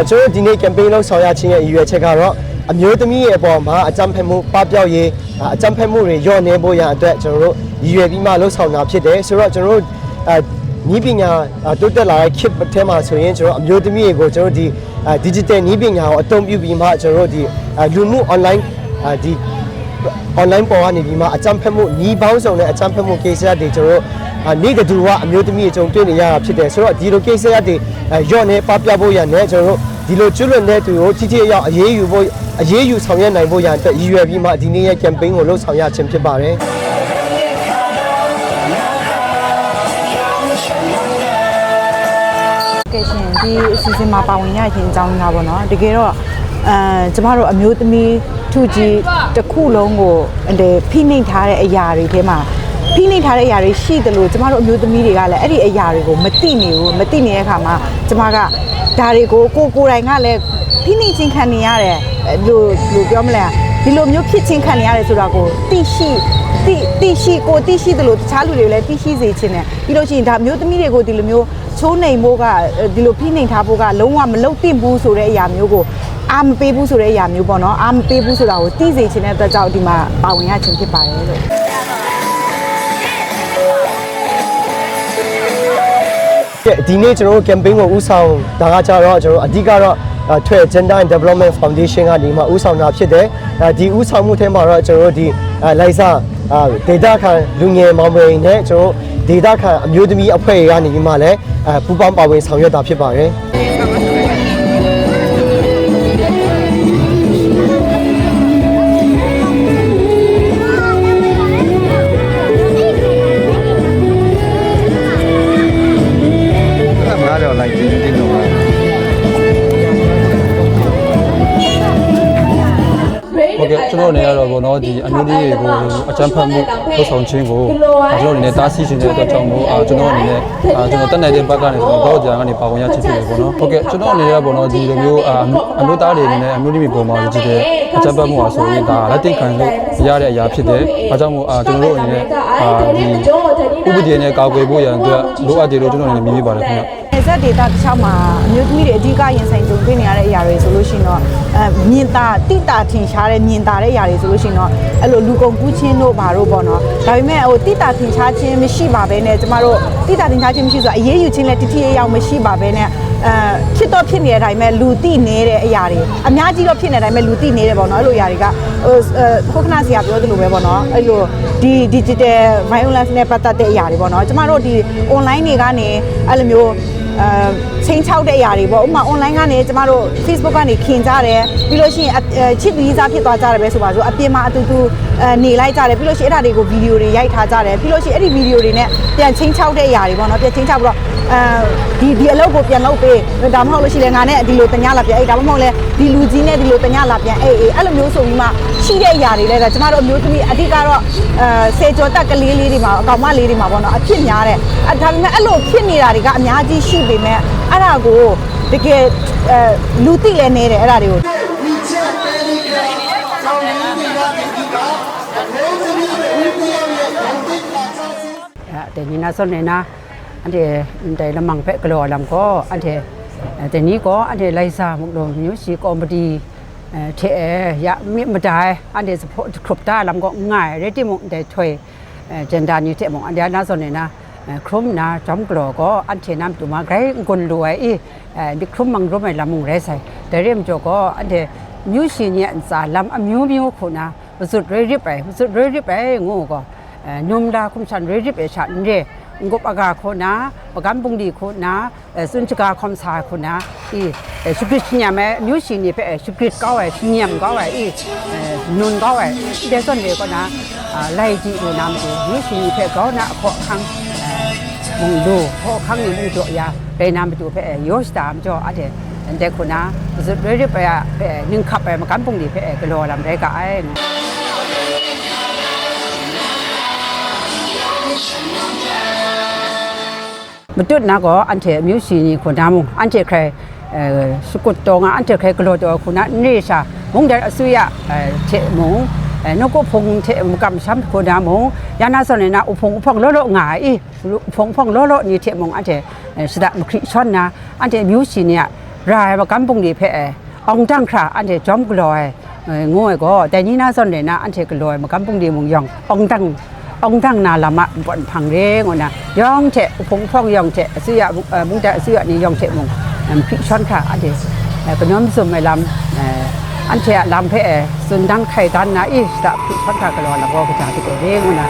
အာကျွန်တော်ဒီနေ့ campaign လုပ်ဆောင်ရခြင်းရဲ့ရည်ရွယ်ချက်ကတော့အမျိုးသမီးရဲ့အပေါ်မှာအကြမ်းဖက်မှုပပျောက်ရေးအာအကြမ်းဖက်မှုတွေညှော့နေဖို့ရန်အတွက်ကျွန်တော်တို့ရည်ရွယ်ပြီးမှလှုပ်ဆောင်တာဖြစ်တယ်ဆိုတော့ကျွန်တော်တို့အာနီးပညာအာတိုးတက်လာတဲ့ခေတ်ထဲမှာဆိုရင်ကျွန်တော်အမျိုးသမီးတွေကိုကျွန်တော်တို့ဒီအာ digital နီးပညာကိုအသုံးပြုပြီးမှကျွန်တော်တို့ဒီအာလူမှု online အာဒီ online ပေါ်ကနေပြီးမှအကြမ်းဖက်မှုညီးပေါင်းစုံနဲ့အကြမ်းဖက်မှု case တွေကျွန်တော်တို့ အာနေ့တဒူကအမျိုးသမီးအကြုံတွေ့နေရတာဖြစ်တယ်ဆိုတော့ဒီလို case တွေအဲရော့နေပပျောက်ဖို့ရန်နဲ့ကျွန်တော်တို့ဒီလိုကျွလွန်တဲ့သူကိုထိထိအရောက်အရေးယူဖို့အရေးယူဆောင်ရွက်နိုင်ဖို့ရန်အတွက်ရည်ရွယ်ပြီးမှဒီနေ့ရဲ့ campaign ကိုလှုပ်ဆောင်ရခြင်းဖြစ်ပါတယ်ကဲရှင်ဒီအစီအစဉ်မှာပါဝင်ရခြင်းအကြောင်းများပါတော့တကယ်တော့အဲကျမတို့အမျိုးသမီးထုကြီးတစ်ခုလုံးကိုအဲဖိနှိပ်ထားတဲ့အရာတွေထဲမှာ ဖိနှိပ်ထားတဲ့အရာတွေရှိတယ်လို့ကျမတို့အမျိုးသမီးတွေကလည်းအဲ့ဒီအရာတွေကိုမသိနေဘူးမသိနေတဲ့အခါမှာကျမကဒါတွေကိုကိုကိုယ်တိုင်ကလည်းဖိနှိပ်ခြင်းခံနေရတယ်အဲလို့လို့ပြောမလဲဒီလိုမျိုးဖြစ်ချင်းခံနေရတယ်ဆိုတာကိုသိရှိသိသိရှိကိုသိရှိတယ်လို့တခြားလူတွေလည်းသိရှိစေချင်တယ်ပြီးလို့ရှိရင်ဒါမျိုးသမီးတွေကိုဒီလိုမျိုးချိုးနှိမ်ဖို့ကဒီလိုဖိနှိမ်ထားဖို့ကလုံးဝမလုပ်သင့်ဘူးဆိုတဲ့အရာမျိုးကိုအာမပေးဘူးဆိုတဲ့အရာမျိုးပေါ့နော်အာမပေးဘူးဆိုတာကိုသိစေချင်တဲ့အတွက်ကြောင့်ဒီမှာပါဝင်ရခြင်းဖြစ်ပါတယ်လို့ ဒီနေ့ကျွန်တော်တို့ campaign ကိုဦးဆောင်ဒါကကြတော့ကျွန်တော်တို့အဓိကတော့ထွေ Gender and Development Foundation ကနေမှဦးဆောင်တာဖြစ်တယ်ဒီဦးဆောင်မှုထဲမှာတော့ကျွန်တော်တို့ဒီလိုက်စာဒေတာခံလူငယ်မောင်မေတွေနဲ့ကျွန်တော်ဒေတာခံအမျိုးသမီးအဖွဲ့တွေကနေပြီးမှလည်းပူးပေါင်းပါဝင်ဆောင်ရွက်တာဖြစ်ပါတယ် အနေနဲ့ကတော့ဘောနော်ဒီအမျိုးသမီးတွေကိုအကြမ်းဖက်မှုလုပ်ဆောင်ခြင်းကိုကျွန်တော်အနေနဲ့တားဆီးခြင်းတဲ့အတွက်ကြောင့်မို့အာကျွန်တော်အနေနဲ့အာကျွန်တော်တက်နိုင်တဲ့ဘက်ကနေကျွန်တော်တော့ကြာကနေပါဝင်ရခြင်းဖြစ်တယ်ပေါ့နော်ဟုတ်ကဲ့ကျွန်တော်အနေနဲ့ဘောနော်ဒီလိုမျိုးအာအမျိုးသားတွေအနေနဲ့အမျိုးသမီးပုံမှာကြည့်တဲ့အကြမ်းဖက်မှုဟာဆိုရင်ဒါလက်တင်ခံလို့ရတဲ့အရာဖြစ်တယ်အဲကြောင့်မို့အာကျွန်တော်တို့အနေနဲ့အာဒီဥပဒေနဲ့ကာကွယ်ဖို့ရန်အတွက်လိုအပ်တယ်လို့ကျွန်တော်အနေနဲ့မြင်မိပါတယ်ခင်ဗျ နယ်စပ်ဒေတာတစ်ခြားမှာအမျိုးသမီးတွေအဓိကရင်ဆိုင်ကြုံတွေ့နေရတဲ့အရာတွေဆိုလို့ရှိရင်တော့အဲမြင်သာတိတာထင်ရှားတဲ့မြင်သာတဲ့အရာတွေဆိုလို့ရှိရင်တော့အဲ့လိုလူကုန်ကူးခြင်းတို့ဘာတို့ပေါ့နော်ဒါပေမဲ့ဟိုတိတာထင်ရှားခြင်းမရှိပါဘဲနဲ့ကျမတို့တိတာထင်ရှားခြင်းမရှိဆိုတော့အရေးယူခြင်းလည်းတတိယရောက်မရှိပါဘဲနဲ့အဲဖြစ်တော့ဖြစ်နေတဲ့အတိုင်းပဲလူတိနေတဲ့အရာတွေအများကြီးတော့ဖြစ်နေတဲ့အတိုင်းပဲလူတိနေတယ်ပေါ့နော်အဲ့လိုအရာတွေကဟိုခုခဏစီကပြောသလိုပဲပေါ့နော်အဲ့လိုဒီ digital violence နဲ့ပတ်သက်တဲ့အရာတွေပေါ့နော်ကျမတို့ဒီ online တွေကနေအဲ့လိုမျိုး အဲချင်းချောက်တဲ့အရာတွေပေါ့ဥပမာ online ကနေကျမတို့ Facebook ကနေခင်ကြတယ်ပြီးလို့ရှိရင်အအဲချစ်ပြီးစားဖြစ်သွားကြတယ်ပဲဆိုပါစို့အပြင်မှာအတူတူအဲနေလိုက်ကြတယ်ပြီးလို့ရှိရင်အဲ့ဒါတွေကိုဗီဒီယိုတွေရိုက်ထားကြတယ်ပြီးလို့ရှိရင်အဲ့ဒီဗီဒီယိုတွေနဲ့ပြန်ချင်းချောက်တဲ့အရာတွေပေါ့နော်ပြန်ချင်းချောက်ပြီးတော့ အဲဒီဒီအလုပ်ကိုပြန်လုပ်ပေးဒါမှမဟုတ်လို့ရှိရင်ငါနဲ့ဒီလိုတညလာပြန်အေးဒါမှမဟုတ်လဲဒီလူကြီးနဲ့ဒီလိုတညလာပြန်အေးအေးအဲ့လိုမျိုးဆိုပြီးမှရှိတဲ့အရာတွေလဲဒါကျမတို့အမျိုးသမီးအဓိကတော့အဲစေကျော်တက်ကလေးလေးတွေမှာအကောင်မလေးတွေမှာပေါ့နော်အဖြစ်များတဲ့အဲဒါပေမဲ့အဲ့လိုဖြစ်နေတာတွေကအများကြီးရှိပေမဲ့အဲ့ဒါကိုတကယ်အဲလူသိလဲနေတယ်အဲ့ဒါတွေကိုတဲ့ညီနာဆုံးနေနာ อันเดแต่ละมังเปะกลัวลำก็อันเดแต่นี้ก็อันเดไลซามุกโดนิ้วสีกอมดีเทยะมีมาได้อันเดสพครบตาลำก็ง่ายเรติมุเดถวยเจนดานี่เทมงอันเดนะส่วนเนี่ยนะครุมนะจอมกลัวก็อันเทน้ำตัวมาไกลกลรวยอีดิครุมมังรู้ไหมลำมุงไรใส่แต่เรียมจก็อันเดนิ้วสีเนี่ยสา งบอากาศคนนะประกันบุงดีคนนะสุนทรกาคอมสาคนนะอีเออชุกิชิยามมิวชินี่เป็นชุกฤษก้าวไอ้ชิยมก้าวไอ้อีนุนก้าวไอ้เส่วนเดียวก็นะไล่จีอุนำมจีมิวชินี่เป็นก็วนะขอคังมองดูขอคังนี้มุงจ่อยาไปนำไปดูเป็นยศตามจ่ออาเดอันเด็กคนนะสุดเรื่อยไปเป็นหนึ่งขับไปประกันบุงดีเป็นก็รอลำได้ก็ไอ้ Yeah. မတွတ်နာကောအန်တေအမျိုးရှင်ကြီးခွန်ဒါမုံအန်တေခဲအဲစကုတ်တောငါအန်တေခဲကလောတောခုနာနေရှာမုံတဲ့အဆွေရအဲမုံအဲနကိုဖုံထေမကမ်ရှမ်ကိုဒါမုံယာနာစနေနာဥဖုံဥဖုံလောလောငါအေးဖုံဖုံလောလောညီထေမုံအန်တေစဒမခရိချွန်နာအန်တေမျိုးရှင်ကြီးရာဘကမ်ပုံဒီဖဲအောင်တန်းခရာအန်တေဂျုံကလောငိုးကောတိုင်နီနာစနေနာအန်တေကလောမကမ်ပုံဒီမုံယောင်အောင်တန်း นะอันเทกลอยมากันปงดีมุงยององจังองจังนาลามะบนพังเรงนะยองเฉพงพ่องยองเฉเสื้อมุงจะเสื้อนี่ยองเฉมุงพิชอนค่ะอันเทก็น้อมสมไม่ลำอันเทลำเพอสุนดังไข่ตันนะอีสระพิชอนค่ะกลอยแล้วก็กระจายตัวเรงนะ